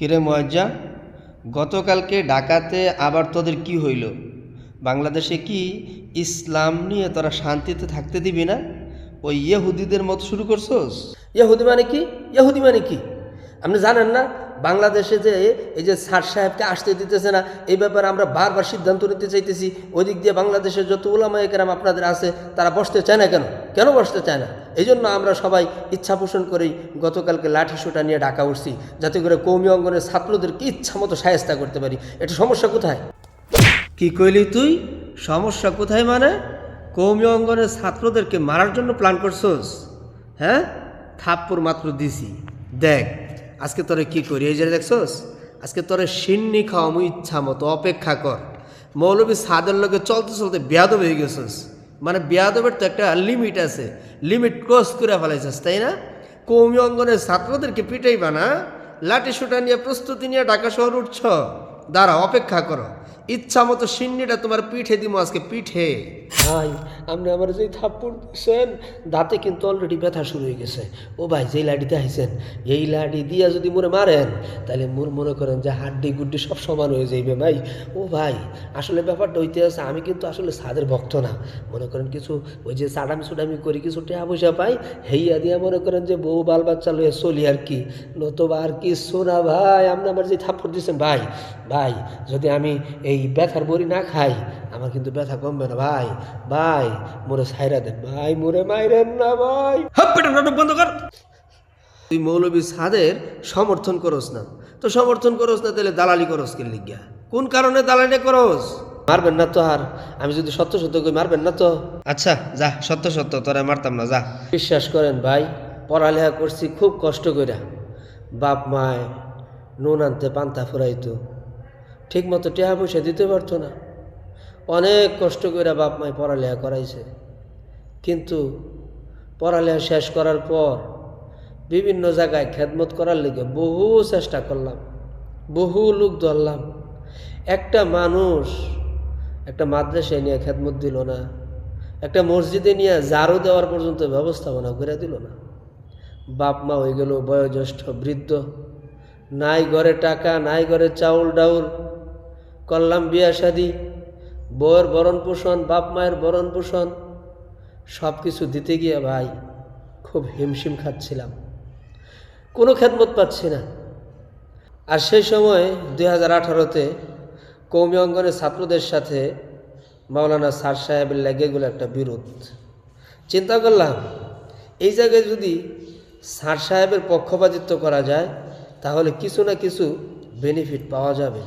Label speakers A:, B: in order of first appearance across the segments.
A: কিরে মজ্জা গতকালকে ডাকাতে আবার তোদের কি হইল? বাংলাদেশে কি ইসলাম নিয়ে তোরা শান্তিতে থাকতে দিবি না? ওই ইয়েহুদিদের মতো শুরু করছোস?
B: ইহুদি মানে কি? ইহুদি মানে কি? আপনি জানেন না বাংলাদেশে যে এই যে স্যার সাহেবকে আসতে দিতেছে না, এই ব্যাপারে আমরা বারবার সিদ্ধান্ত নিতে চাইতেছি। ওই দিক দিয়ে বাংলাদেশের যত ওলামা একরাম আপনাদের আছে, তারা বসতে চায় না কেন? কেন বসতে চায় না? এই জন্য আমরা সবাই ইচ্ছা পোষণ করেই গতকালকে লাঠি সোটা নিয়ে ডাকা উঠছি, যাতে করে কৌমি অঙ্গনের ছাত্রদেরকে ইচ্ছা মতো সায়স্তা করতে পারি। এটা সমস্যা কোথায়?
A: কি কইলি তুই? সমস্যা কোথায় মানে? কৌমি অঙ্গনের ছাত্রদেরকে মারার জন্য প্ল্যান করছোস? হ্যাঁ? থাপ্পড় মাত্র দিছি। দেখ আজকে তোরে কি করি? এই যে দেখছোস? আজকে তোরে সিন্নি খাওয়ামু ইচ্ছা মতো, অপেক্ষা কর। মৌলবী সাদের লোকে চলতে চলতে বেয়াদব হয়ে গেছিস। মানে বেয়াদবের তো একটা লিমিট আছে। লিমিট ক্রস করে ফেলাইছিস, তাই না? কৌমি অঙ্গনের ছাত্রদেরকে পিটাইবা না। লাঠি সুটা নিয়ে প্রস্তুতি নিয়ে ঢাকা শহর উঠছ। দাঁড়া, অপেক্ষা করো। ইচ্ছা মতো সিন্নিটা তোমার পিঠে দিমো আজকে, পিঠে।
B: ভাই, আপনি আমার যে থাপ্পড় দিচ্ছেন দাঁতে কিন্তু অলরেডি ব্যথা শুরু হয়ে গেছে। ও ভাই যেই লাঠিতে আইছেন, এই লাঠি দিয়া যদি মোরে মারেন, তাহলে মোর মনে করেন যে হাড্ডি গুড্ডি সব সমান হয়ে যাইবে ভাই। ও ভাই, আসলে ব্যাপারটা হইতে আছে, আমি কিন্তু আসলে সাদের ভক্ত না। মনে করেন কিছু ওই যে সাডামি সুডামি করি, কিছু টাকা পয়সা পাই, হেইয়া দিয়া মনে করেন যে বউ বাল বাচ্চা লইয়া চলি আর কি। নতুবা আর কি শোনা ভাই, আপনি আমার যে থাপ্পড় দিচ্ছেন ভাই ভাই, যদি আমি এই ব্যথার বড়ি না খাই আমার কিন্তু ব্যথা কমবে না ভাই। ভাই মোরে সাইরা দেন ভাই মোরে মাইরেন না ভাই।
A: বন্ধ কর। তুই মৌলবী সাদের সমর্থন করস না। তো সমর্থন করস না তাহলে দালালি করস কে লিগিয়া কোন কারণে দালালি করস?
B: মারবেন না তো আর আমি যদি সত্য সত্য কই মারবেন না তো।
A: আচ্ছা যা সত্য সত্য তোরা মারতাম না যা।
B: বিশ্বাস করেন ভাই পড়ালেখা করছি খুব কষ্ট কইরা। বাপ মায় নুন আনতে পান্তা ফুরাইতো। ঠিক মতো টেহা পয়সা দিতে পারতো না। অনেক কষ্ট করে বাপ মায় পড়ালেখা করাইছে। কিন্তু পড়ালেখা শেষ করার পর বিভিন্ন জায়গায় খেদমত করার লেগে বহু চেষ্টা করলাম, বহু লোক ধরলাম। একটা মানুষ একটা মাদ্রাসায় নিয়ে খেদমত দিল না, একটা মসজিদে নিয়ে ঝাড়ু দেওয়ার পর্যন্ত ব্যবস্থাপনা করে দিল না। বাপ মা হয়ে গেল বয়োজ্যেষ্ঠ বৃদ্ধ। নাই ঘরে টাকা, নাই ঘরে চাউল ডাউল করলাম বিয়া শাদি, বউয়ের ভরণ পোষণ, বাপ মায়ের ভরণ পোষণ সব কিছু দিতে গিয়ে ভাই খুব হিমশিম খাচ্ছিলাম। কোনো খেদমত পাচ্ছি না। আর সেই সময় দুই হাজার আঠারোতে কৌমি অঙ্গনের ছাত্রদের সাথে মাওলানা স্যার সাহেবের লেগে গেলো একটা বিরোধ। চিন্তা করলাম, এই জায়গায় যদি স্যার সাহেবের পক্ষপাতিত্ব করা যায়, তাহলে কিছু না কিছু বেনিফিট পাওয়া যাবে।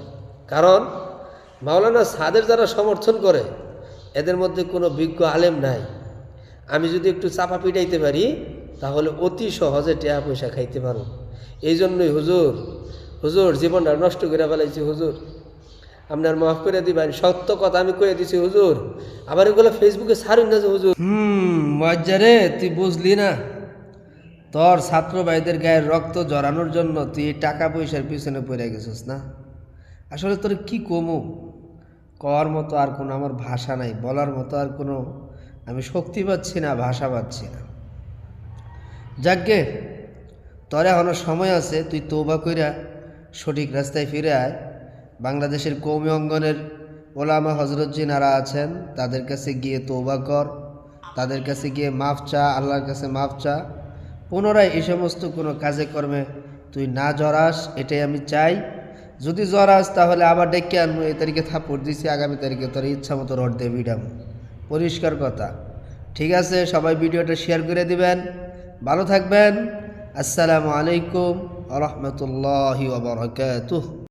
B: কারণ মাওলানা সাদের যারা সমর্থন করে, এদের মধ্যে কোনো বিজ্ঞ আলেম নাই। আমি যদি একটু চাপা পিটাইতে পারি, তাহলে অতি সহজে টেয়া পয়সা খাইতে পারো। এই জন্যই হুজুর হুজুর, জীবনটা নষ্ট করে ফেলাইছি হুজুর। আপনার মাফ করে দিবেন, সত্য কথা আমি কয়ে দিছি হুজুর। আবার এগুলো ফেসবুকে ছাড়ুন না যে হুজুর।
A: হুম, মজ্জারে, তুই বুঝলি না? তোর ছাত্র ভাইদের গায়ের রক্ত জড়ানোর জন্য তুই টাকা পয়সার পিছনে পড়ে গেছিস না? আসলে তোর কি কমু? কর মতো আর কোনো আমার ভাষা নাই, বলার মতো আর কোনো, আমি শক্তি পাচ্ছি না, ভাষা পাচ্ছি না। যাকগে, তোর এখনও সময় আছে, তুই তৌবা কইরা সঠিক রাস্তায় ফিরে আয়। বাংলাদেশের কৌমি অঙ্গনের ওলামা হজরত জিনারা আছেন, তাদের কাছে গিয়ে তৌবা কর, তাদের কাছে গিয়ে মাফ চা, আল্লাহর কাছে মাফ চা। পুনরায় এই সমস্ত কোনো কাজে কর্মে তুই না জড়াস, এটাই আমি চাই। যদি জ্বর আস, তাহলে আবার ডেকে আনব। এই তারিখে থাপুর দিছি, আগামী তারিখে তোর ইচ্ছা মতো রড দিয়ে ভিড়াবো। পরিষ্কার কথা। ঠিক আছে, সবাই ভিডিওটা শেয়ার করে দিবেন। ভালো থাকবেন। আসসালামু আলাইকুম রহমতুল্লাহ